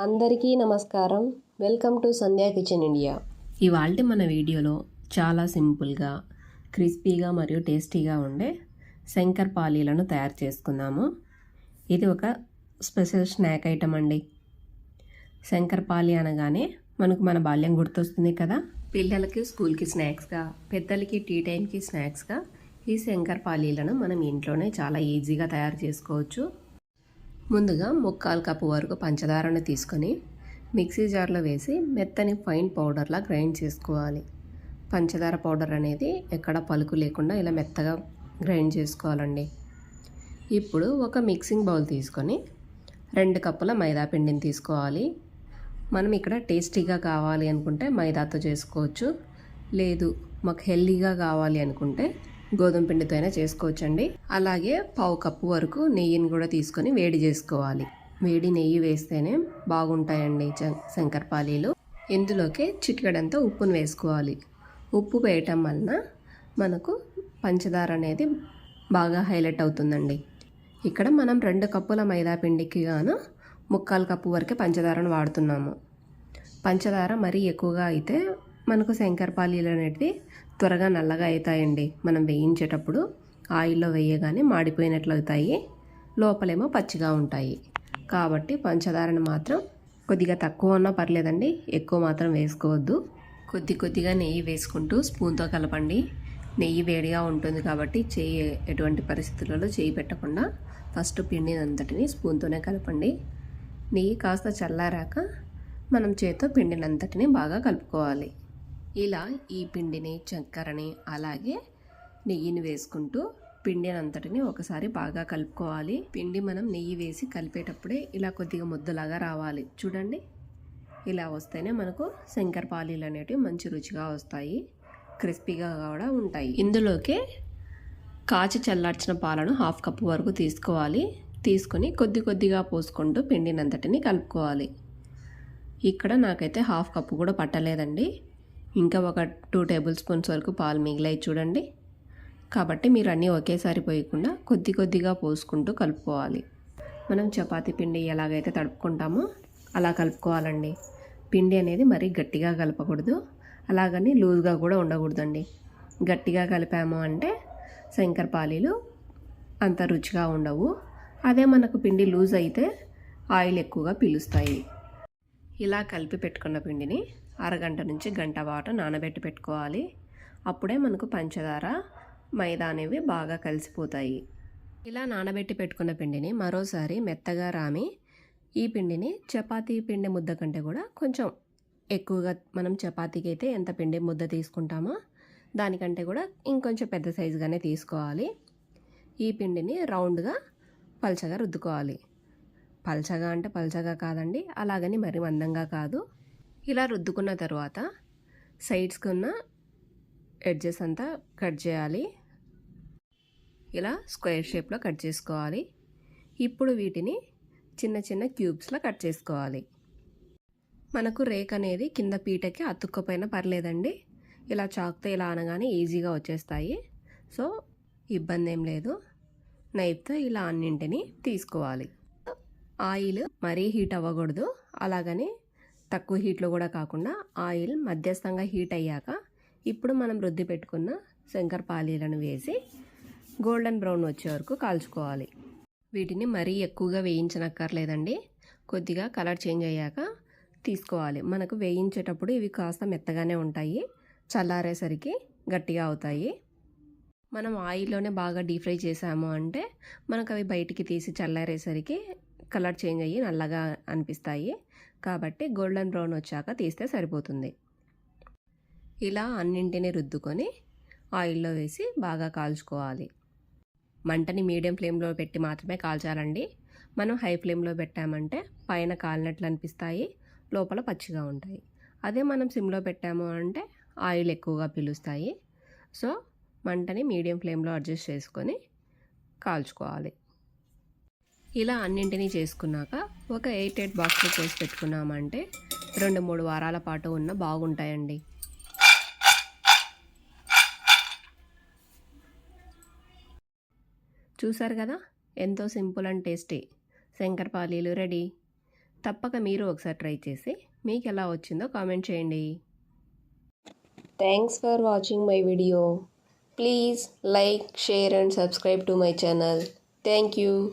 అందరికీ నమస్కారం. Welcome to Sandhya kitchen India. ఇవాళ మన వీడియోలో చాలా సింపుల్గా క్రిస్పీగా మరియు టేస్టీగా ఉండే శంకర్ పాలీలను తయారు చేసుకుందాము. ఇది ఒక స్పెషల్ స్నాక్ ఐటమ్ అండి. శంకర్ పాలి అనగానే మనకు మన బాల్యం గుర్తొస్తుంది కదా? పిల్లలకి స్కూల్కి స్నాక్స్గా పెద్దలకి టీ టైంకి స్నాక్స్గా ఈ శంకర్ పాలీలను మనం ఇంట్లోనే చాలా ఈజీగా తయారు చేసుకోవచ్చు. ముందుగా ముక్కాలు కప్పు వరకు పంచదారను తీసుకొని మిక్సీ జార్లో వేసి మెత్తని ఫైన్ పౌడర్లా గ్రైండ్ చేసుకోవాలి. పంచదార పౌడర్ అనేది ఎక్కడ పలుకు లేకుండా ఇలా మెత్తగా గ్రైండ్ చేసుకోవాలండి. ఇప్పుడు ఒక మిక్సింగ్ బౌల్ తీసుకొని రెండు కప్పుల మైదా పిండిని తీసుకోవాలి. మనం ఇక్కడ టేస్టీగా కావాలి అనుకుంటే మైదాతో చేసుకోవచ్చు. లేదు మాకు హెల్దీగా కావాలి అనుకుంటే గోధుమ పిండితో అయినా చేసుకోవచ్చండి. అలాగే పావు కప్పు వరకు నెయ్యిని కూడా తీసుకొని వేడి చేసుకోవాలి. వేడి నెయ్యి వేస్తేనే బాగుంటాయండి శంకరపాలీలు ఇందులోకి చిటికెడంతా ఉప్పును వేసుకోవాలి. ఉప్పు వేయటం వలన మనకు పంచదార అనేది బాగా హైలైట్ అవుతుందండి. ఇక్కడ మనం రెండు కప్పుల మైదా పిండికి గాను ముక్కాలు కప్పు వరకే పంచదారను వాడుతున్నాము. పంచదార మరీ ఎక్కువగా అయితే మనకు శంకరపాలీలు అనేటివి త్వరగా నల్లగా అవుతాయండి. మనం వేయించేటప్పుడు ఆయిల్లో వేయగానే మాడిపోయినట్లు అవుతాయి. లోపలేమో పచ్చిగా ఉంటాయి. కాబట్టి పంచదారను మాత్రం కొద్దిగా తక్కువ ఉన్నా పర్లేదండి. ఎక్కువ మాత్రం వేసుకోవద్దు. కొద్ది కొద్దిగా నెయ్యి వేసుకుంటూ స్పూన్తో కలపండి. నెయ్యి వేడిగా ఉంటుంది కాబట్టి చేయి ఎటువంటి పరిస్థితులలో చేయి పెట్టకుండా ఫస్ట్ పిండినంతటిని స్పూన్తోనే కలపండి. నెయ్యి కాస్త చల్లారాక మనం చేత్తో పిండినంతటిని బాగా కలుపుకోవాలి. ఇలా ఈ పిండిని చక్కెరని అలాగే నెయ్యిని వేసుకుంటూ పిండిని అంతటిని ఒకసారి బాగా కలుపుకోవాలి. పిండి మనం నెయ్యి వేసి కలిపేటప్పుడే ఇలా కొద్దిగా ముద్దలాగా రావాలి. చూడండి. ఇలా వస్తేనే మనకు శంకరపాలీలు అనేటివి మంచి రుచిగా వస్తాయి. క్రిస్పీగా కూడా ఉంటాయి. ఇందులోకి కాచి చల్లార్చిన పాలను హాఫ్ కప్ వరకు తీసుకోవాలి. తీసుకొని కొద్ది కొద్దిగా పోసుకుంటూ పిండినంతటిని కలుపుకోవాలి. ఇక్కడ నాకైతే హాఫ్ కప్పు కూడా పట్టలేదండి. ఇంకా ఒక టూ టేబుల్ స్పూన్స్ వరకు పాలు మిగిలాయి చూడండి. కాబట్టి మీరు అన్నీ ఒకేసారి పోయకుండా కొద్ది కొద్దిగా పోసుకుంటూ కలుపుకోవాలి. మనం చపాతీ పిండి ఎలాగైతే తడుపుకుంటామో అలా కలుపుకోవాలండి. పిండి అనేది మరీ గట్టిగా కలపకూడదు. అలాగని లూజ్గా కూడా ఉండకూడదండి. గట్టిగా కలిపాము అంటే శంకరపాలీలు అంత రుచిగా ఉండవు. అదే మనకు పిండి లూజ్ అయితే ఆయిల్ ఎక్కువగా పీలుస్తాయి. ఇలా కలిపి పెట్టుకున్న పిండిని అరగంట నుంచి గంట పాటు నానబెట్టి పెట్టుకోవాలి. అప్పుడే మనకు పంచదార మైదా అనేవి బాగా కలిసిపోతాయి. ఇలా నానబెట్టి పెట్టుకున్న పిండిని మరోసారి మెత్తగా రామి ఈ పిండిని చపాతీ పిండి ముద్ద కంటే కూడా కొంచెం ఎక్కువగా మనం చపాతీకి అయితే ఎంత పిండి ముద్ద తీసుకుంటామో దానికంటే కూడా ఇంకొంచెం పెద్ద సైజుగానే తీసుకోవాలి. ఈ పిండిని రౌండ్గా పల్చగా రుద్దుకోవాలి. పల్చగా అంటే పల్చగా కాదండి అలాగని మరి మందంగా కాదు. ఇలా రుద్దుకున్న తర్వాత సైడ్స్కి ఉన్న ఎడ్జెస్ అంతా కట్ చేయాలి. ఇలా స్క్వేర్ షేప్లో కట్ చేసుకోవాలి. ఇప్పుడు వీటిని చిన్న చిన్న క్యూబ్స్లో కట్ చేసుకోవాలి. మనకు రేక్ అనేది కింద పీటకి అతుక్కపోయినా పర్లేదండి. ఇలా చాక్తో ఇలా అనగానే ఈజీగా వచ్చేస్తాయి. సో ఇబ్బంది ఏం లేదు. నైఫ్తో ఇలా అన్నింటినీ తీసుకోవాలి. ఆయిల్ మరీ హీట్ అవ్వకూడదు. అలాగని తక్కువ హీట్లో కూడా కాకుండా ఆయిల్ మధ్యస్థంగా హీట్ అయ్యాక ఇప్పుడు మనం రుద్ది పెట్టుకున్న శంకర్ పాలీలను వేసి గోల్డెన్ బ్రౌన్ వచ్చే వరకు కాల్చుకోవాలి. వీటిని మరీ ఎక్కువగా వేయించనక్కర్లేదండి. కొద్దిగా కలర్ చేంజ్ అయ్యాక తీసుకోవాలి. మనకు వేయించేటప్పుడు ఇవి కాస్త మెత్తగానే ఉంటాయి. చల్లారేసరికి గట్టిగా అవుతాయి. మనం ఆయిల్లోనే బాగా డీప్ ఫ్రై చేసాము అంటే మనకు అవి బయటికి తీసి చల్లారేసరికి కలర్ చేంజ్ అయ్యి నల్లగా అనిపిస్తాయి. కాబట్టి గోల్డెన్ బ్రౌన్ వచ్చాక తీస్తే సరిపోతుంది. ఇలా అన్నింటినీ రుద్దుకొని ఆయిల్లో వేసి బాగా కాల్చుకోవాలి. మంటని మీడియం ఫ్లేమ్లో పెట్టి మాత్రమే కాల్చాలండి. మనం హై ఫ్లేమ్లో పెట్టామంటే పైన కాలినట్లు అనిపిస్తాయి లోపల పచ్చిగా ఉంటాయి. అదే మనం సిమ్లో పెట్టాము అంటే ఆయిల్ ఎక్కువగా పిలుస్తాయి. సో మంటని మీడియం ఫ్లేమ్లో అడ్జస్ట్ చేసుకొని కాల్చుకోవాలి. ఇలా అన్నింటినీ చేసుకున్నాక ఒక ఎయిట్ ఎయిట్ బాక్స్లో చేసి పెట్టుకున్నామంటే రెండు మూడు వారాల పాటు ఉన్న బాగుంటాయండి. చూసారు కదా? ఎంతో సింపుల్ అండ్ టేస్టీ. శంకరపాలీలు రెడీ. తప్పక మీరు ఒకసారి ట్రై చేసి మీకు ఎలా వచ్చిందో కామెంట్ చేయండి. Thanks for watching my video please like share and subscribe to my channel thank you